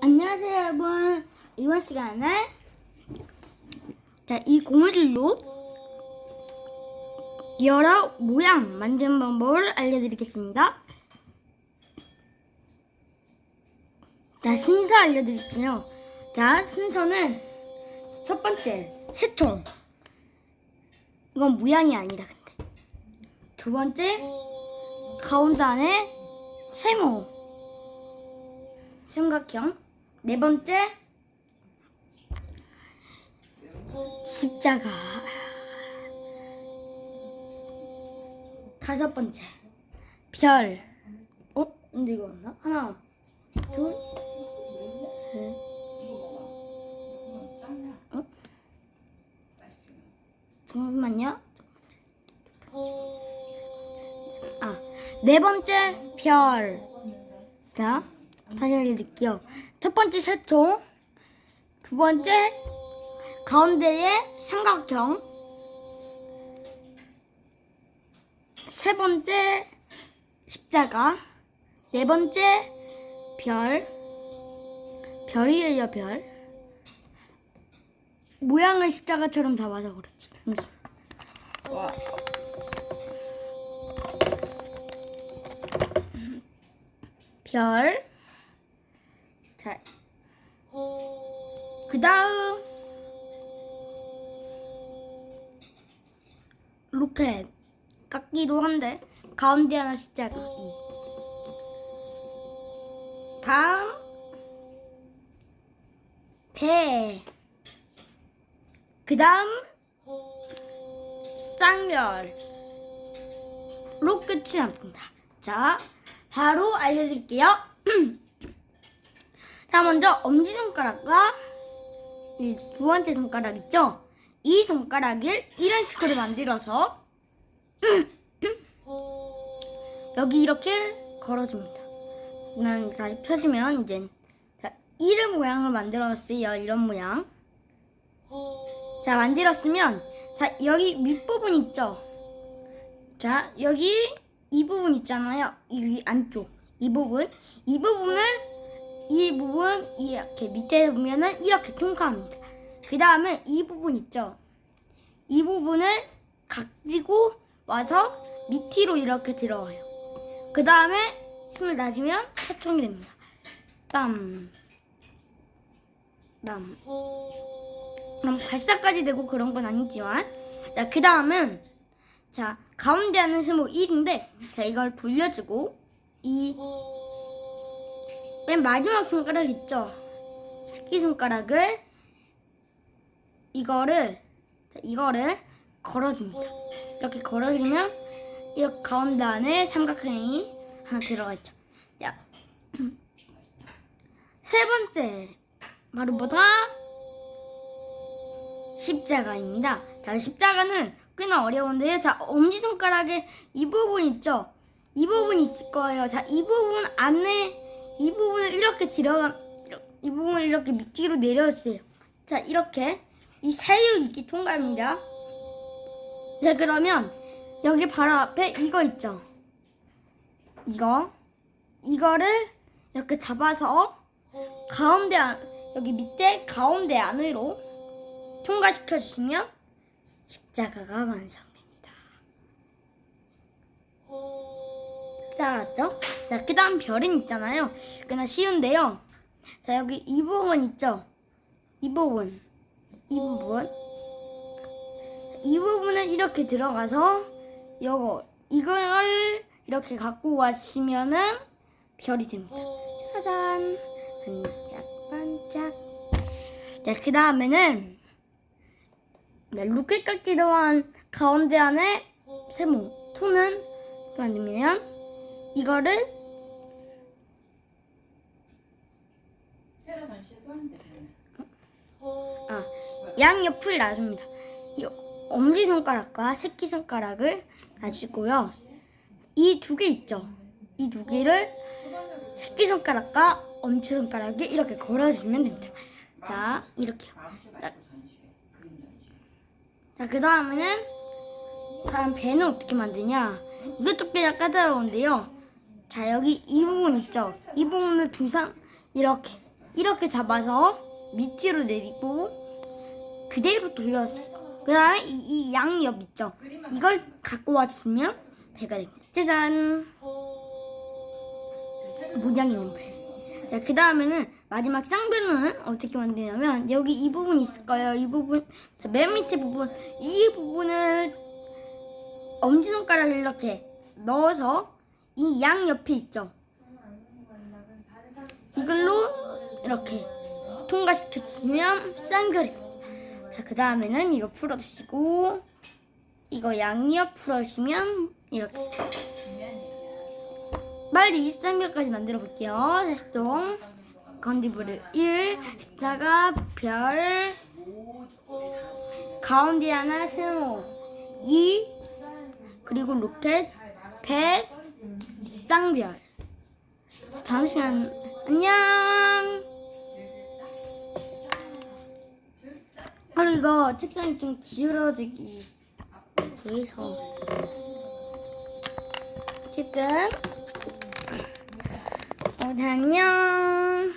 안녕하세요 여러분. 이번 시간에 자, 이 고무줄로 여러 모양 만드는 방법을 알려드리겠습니다. 자 순서 알려드릴게요. 자 순서는 첫 번째 새총. 이건 모양이 아니다 근데. 두 번째 가운데 안에 세모. 삼각형 네 번째. 십자가. 다섯 번째. 별. 어? 근데 이거 없나? 하나. 둘셋. 어? 잠깐만요. 아, 네 번째 별. 자, 다시 알려드릴게요. 첫 번째 새총. 두 번째, 가운데에 삼각형. 세 번째, 십자가. 네 번째, 별. 별이에요, 별. 모양은 십자가처럼 잡아서 그렇지. 별. 로켓. 같기도 한데, 가운데 하나 십자가. 이. 다음. 배. 그 다음. 쌍별. 로 끝이 납니다. 자, 바로 알려드릴게요. 자, 먼저 엄지손가락과 이 두 번째 손가락 있죠? 이 손가락을 이런 식으로 만들어서 여기 이렇게 걸어줍니다. 난 다시 펴주면 이제 자, 이름 모양을 만들었어요. 이런 모양. 자, 만들었으면 자, 여기 밑부분 있죠? 자, 여기 이 부분 있잖아요. 이 안쪽. 이 부분. 이 부분을, 이 부분, 이렇게 밑에 보면은 이렇게 통과합니다. 그 다음에 이 부분 있죠. 이 부분을 가지고 와서 밑으로 이렇게 들어와요. 그 다음에 손을 놔주면 새총이 됩니다. 땀. 땀. 그럼 발사까지 되고 그런 건 아니지만. 자, 그 다음은 자, 가운데 하는 세모 1인데, 자, 이걸 돌려주고, 이, 맨 마지막 손가락 있죠? 새끼 손가락을, 이거를, 자, 이거를 걸어줍니다. 이렇게 걸어주면, 이렇게 가운데 안에 삼각형이 하나 들어가 있죠. 자, 세 번째, 바로 뭐다? 십자가입니다. 자, 십자가는 꽤나 어려운데요. 자, 엄지손가락에 이 부분 있죠? 이 부분 있을 거예요. 자, 이 부분 안에 이 부분을 이렇게 들어가 이 부분을 이렇게 밑으로 내려주세요. 자, 이렇게 이 사이로 이렇게 통과합니다. 자, 그러면 여기 바로 앞에 이거 있죠? 이거 이거를 이렇게 잡아서 가운데 안 여기 밑에 가운데 안으로 통과시켜 주시면 십자가가 완성됩니다. 자, 맞죠? 자, 그 다음 별은 있잖아요. 꽤나 쉬운데요. 자, 여기 이 부분 있죠? 이 부분. 이 부분. 이 부분을 이렇게 들어가서, 요거, 이걸 이렇게 갖고 가시면은 별이 됩니다. 짜잔. 반짝반짝. 자, 그 다음에는 네, 로켓 같기도 한 가운데 안에 세모 토는 만들면 이거를 헤라 전시도 한대. 아, 양옆을 놔줍니다. 이 엄지 손가락과 새끼 손가락을 놔주고요. 이 두 개 있죠. 이 두 개를 새끼 손가락과 엄지 손가락에 이렇게 걸어주면 됩니다. 자, 이렇게요. 전시회. 자, 그 다음에는 다음 배는 어떻게 만드냐? 이것도 꽤나 까다로운데요. 자, 여기 이 부분 있죠? 이 부분을 두상 이렇게 이렇게 잡아서 밑으로 내리고 그대로 돌렸어요. 그 다음에 이, 이 양옆 있죠? 이걸 갖고 와주면 배가 됩니다. 짜잔! 모양 있는 배. 자, 그 다음에는 마지막 쌍배는 어떻게 만드냐면 여기 이 부분 있을 거예요. 이 부분, 자, 맨 밑에 부분, 이 부분을 엄지손가락을 이렇게 넣어서 이 양 옆에 있죠. 이걸로 이렇게 통과시켜 주시면 쌍별이 됩니다. 자, 그 다음에는 이거 풀어주시고 이거 양옆 풀어주시면 이렇게 빨리 이 쌍별까지 만들어 볼게요. 다시 또 건디브를 1, 십자가, 별, 가운데 하나 세모 2, 그리고 로켓, 배, 쌍별. 다음 시간 안녕. 그리고 책상이 좀 기울어지기 위해서 어쨌든 어, 안녕.